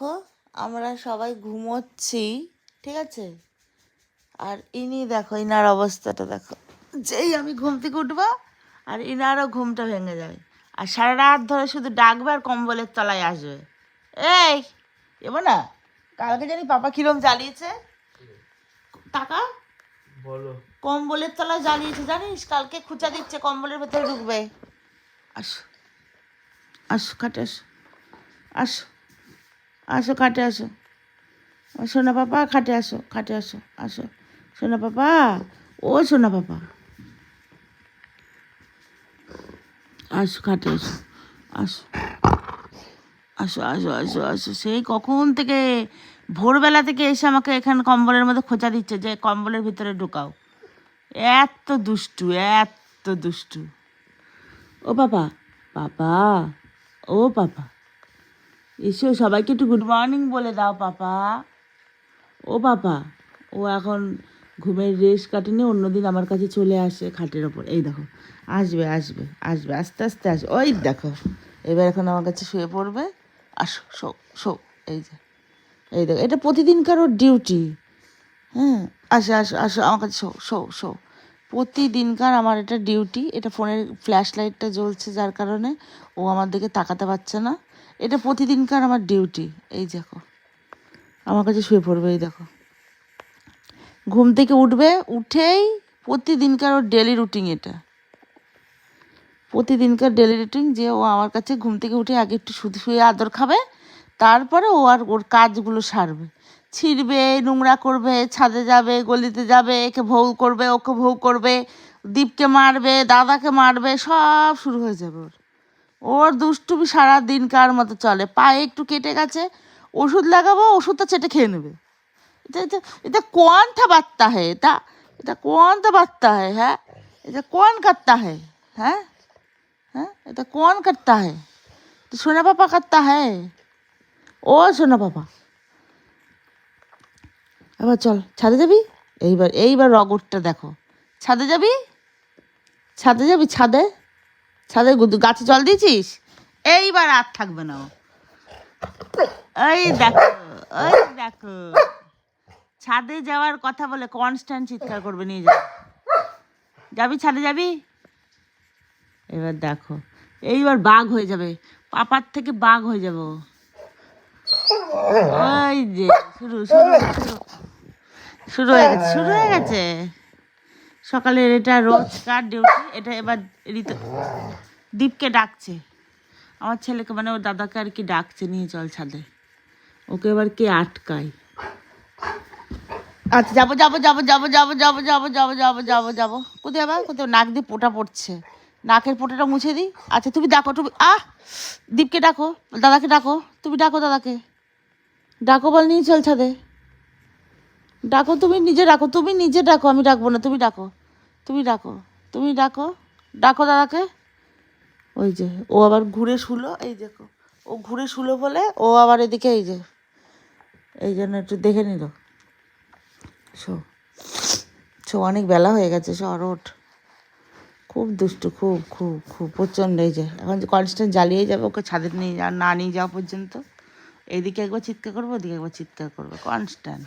দেখো আমরা সবাই ঘুমোচ্ছি ঠিক আছে? আর ইনি দেখো ইনার অবস্থাটা দেখো। যেই আমি ঘুম থেকে উঠবো আর ইনারও ঘুমটা ভেঙে যাবে। আর সারা রাত ধরে শুধু ডাকবে আর কম্বলের তলায় আসবে। এই এবার না? কালকে জানি পাপা কিরম জ্বালিয়েছে। টাকা বলো। কম্বলের তলায় জ্বালিয়েছে জানিস? কালকে খুঁচা দিচ্ছে কম্বলের ভেতরে ঢুকবে। আসো। আসো খাটে আসো। আসো। আসো, খাটে আসো। সোনা পাপা, খাটে আসো খাটে আসো আসো। সোনা পাপা, ও সোনা পাপা। আসো, খাটে আসো আসো। আসো আসো আসো আসো। সেই কখন থেকে ভোরবেলা থেকে এসে আমাকে এখানে কম্বলের মধ্যে খোঁচা দিচ্ছে যে কম্বলের ভিতরে ঢোকাও। এত দুষ্টু এত দুষ্টু। ও পাপা পাপা, ও পাপা। এসো, সবাইকে একটু গুড মর্নিং বলে দাও, পাপা। ও পাপা, ও এখন ঘুমের রেস কাটেনি, অন্যদিন আমার কাছে চলে আসে খাটের ওপর। এই দেখো, আসবে আসবে আসবে, আস্তে আস্তে আসবে। ওই দেখো, এবার এখন আমার কাছে শুয়ে পড়বে। আসো, শো শো, এই যে, এই দেখো, এটা প্রতিদিনকার ওর ডিউটি হ্যাঁ আসো আসো আসো, আমার কাছে শো শো শো। প্রতিদিনকার আমার এটা ডিউটি। এটা ফোনের ফ্ল্যাশ লাইটটা জ্বলছে যার কারণে ও আমার দিকে তাকাতে পারছে না। এটা প্রতিদিনকার আমার ডিউটি। এই দেখো। আমার কাছে শুয়ে পড়বে, এই দেখো। ঘুম থেকে উঠবে, উঠেই প্রতিদিনকার ওর ডেলি রুটিন এটা। প্রতিদিনকার ডেলি রুটিন যে ও আমার কাছে ঘুম থেকে উঠে আগে একটু শুধু শুয়ে আদর খাবে, তারপরে ও আর ওর কাজগুলো সারবে। ছিঁড়বে, নোংরা করবে, ছাদে যাবে, গলিতে যাবে, একে ভৌ করবে, ওকে ভৌ করবে, দীপকে মারবে, দাদাকে মারবে, সব শুরু হয়ে যাবে ওর। ওর দুষ্টুমি সারা দিন কার মতো চলে। পায়ে একটু কেটে গেছে, ওষুধ লাগাবো, ওষুধটা চেটে খেয়ে নেবে। এটা এটা এটা কোয়ান্থা বার্তা হে? এটা এটা কোয়ান্থা বার্তা হে হ্যাঁ? এটা কোন করতা হে হ্যাঁ? হ্যাঁ? এটা কোন করতা হে? সোনা পাপা করতা হে? ও সোনা পাপা। এবার চল, ছাদে যাবি? এইবার এইবার রগরটা দেখো। ছাদে যাবি? ছাদে যাবি? ছাদে? ছাদে গাছে জল দিয়েছিস? এইবার আর থাকবে না। এই দেখো ওই দেখো। ছাদে যাওয়ার কথা বলে কনস্ট্যান্ট চিৎকার করবে, নিয়ে যাবে যাবি? ছাদে যাবি? এবার দেখো, এইবার বাঘ হয়ে যাবে। পাপার থেকে বাঘ হয়ে যাব। ওই যে শুরু শুরু। শুরু হয়ে গেছে শুরু হয়ে গেছে সকালের এটা রোজ রোজকার ডিউটি এটা এবার ঋতু দীপকে ডাকছে আমার ছেলেকে মানে ওর দাদাকে আর কি ডাকছে নিয়ে চল ছাদে ওকে এবার কে আটকায় আচ্ছা যাব যাব যাব যাব যাব যাব যাব যাব যাব যাব যাব কোথায় আবার কোথাও নাক দিয়ে পোটা পড়ছে নাকের পোটাটা মুছে দিই আচ্ছা তুমি ডাকো তুমি আহ দীপকে ডাকো দাদাকে ডাকো তুমি ডাকো দাদাকে ডাকো বল নিয়ে চল ছাদে ডাকো, তুমি নিজে ডাকো, তুমি নিজে ডাকো, আমি ডাকবো না, তুমি ডাকো তুমি ডাকো তুমি ডাকো ডাকো দাদাকে। ওই যে, ও আবার ঘুরে শুলো, এই দেখো, ও ঘুরে শুলো বলে ও আবার এদিকে এই যে, এই জন্য একটু দেখে নিল। শো শো, অনেক বেলা হয়ে গেছে সর ওঠ। খুব দুষ্টু, খুব খুব খুব, প্রচণ্ড এই যে, এখন কনস্ট্যান্ট জ্বালিয়ে যাবে, ওকে ছাদে নিয়ে না নিয়ে যাওয়া পর্যন্ত এদিকে একবার চিৎকার করব, ওদিকে একবার চিৎকার করবে কনস্ট্যান্ট